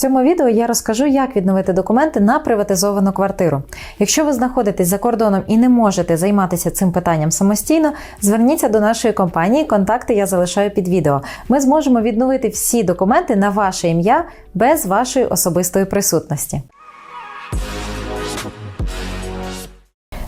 Цьому відео я розкажу, як відновити документи на приватизовану квартиру. Якщо ви знаходитесь за кордоном і не можете займатися цим питанням самостійно, зверніться до нашої компанії. Контакти я залишаю під відео. Ми зможемо відновити всі документи на ваше ім'я без вашої особистої присутності.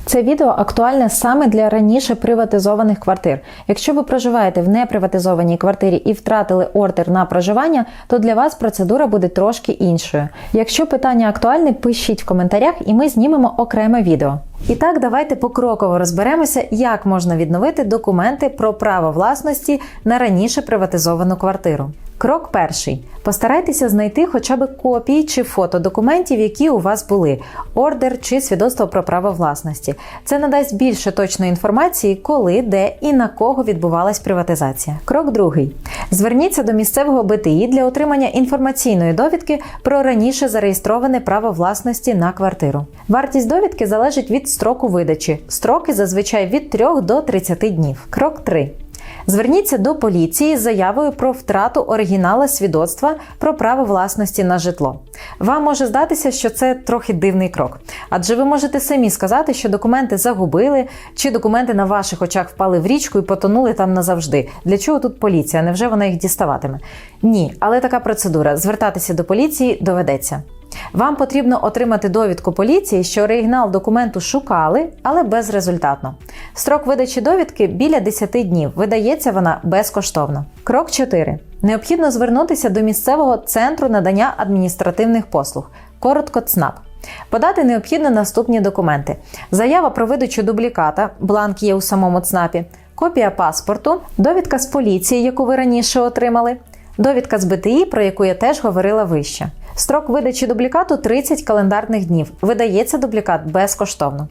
Це відео актуальне саме для раніше приватизованих квартир. Якщо ви проживаєте в неприватизованій квартирі і втратили ордер на проживання, то для вас процедура буде трошки іншою. Якщо питання актуальне, пишіть в коментарях і ми знімемо окреме відео. І так, давайте покроково розберемося, як можна відновити документи про право власності на раніше приватизовану квартиру. Крок перший. Постарайтеся знайти хоча б копії чи фото документів, які у вас були, ордер чи свідоцтво про право власності. Це надасть більше точної інформації, коли, де і на кого відбувалась приватизація. Крок другий. Зверніться до місцевого БТІ для отримання інформаційної довідки про раніше зареєстроване право власності на квартиру. Вартість довідки залежить від строку видачі. Строки зазвичай від 3 до 30 днів. Крок 3. Зверніться до поліції з заявою про втрату оригінала свідоцтва про право власності на житло. Вам може здатися, що це трохи дивний крок, адже ви можете самі сказати, що документи загубили, чи документи на ваших очах впали в річку і потонули там назавжди. Для чого тут поліція? Невже вона їх діставатиме? Ні, але така процедура звертатися до поліції доведеться. Вам потрібно отримати довідку поліції, що оригінал документу шукали, але безрезультатно. Строк видачі довідки біля 10 днів. Видається вона безкоштовно. Крок 4. Необхідно звернутися до місцевого центру надання адміністративних послуг, коротко ЦНАП. Подати необхідно наступні документи: заява про видачу дубліката, бланк є у самому ЦНАПі, копія паспорту, довідка з поліції, яку ви раніше отримали, довідка з БТІ, про яку я теж говорила вище. Строк видачі дублікату 30 календарних днів. Видається дублікат безкоштовно.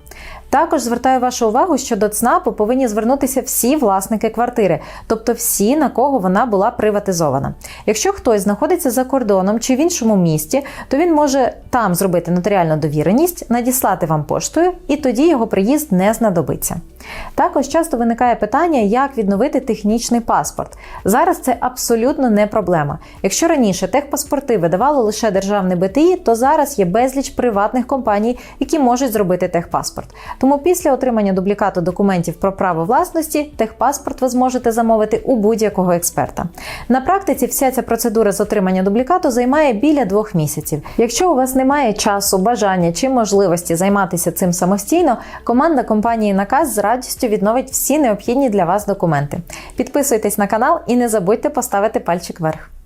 Також звертаю вашу увагу, що до ЦНАПу повинні звернутися всі власники квартири, тобто всі, на кого вона була приватизована. Якщо хтось знаходиться за кордоном чи в іншому місті, то він може там зробити нотаріальну довіреність, надіслати вам поштою, і тоді його приїзд не знадобиться. Також часто виникає питання, як відновити технічний паспорт. Зараз це абсолютно не проблема. Якщо раніше техпаспорти видавало лише державне БТІ, то зараз є безліч приватних компаній, які можуть зробити техпаспорт. Тому після отримання дублікату документів про право власності, техпаспорт ви зможете замовити у будь-якого експерта. На практиці вся ця процедура з отримання дублікату займає біля двох місяців. Якщо у вас немає часу, бажання чи можливості займатися цим самостійно, команда компанії Наказ з радістю відновить всі необхідні для вас документи. Підписуйтесь на канал і не забудьте поставити пальчик вверх.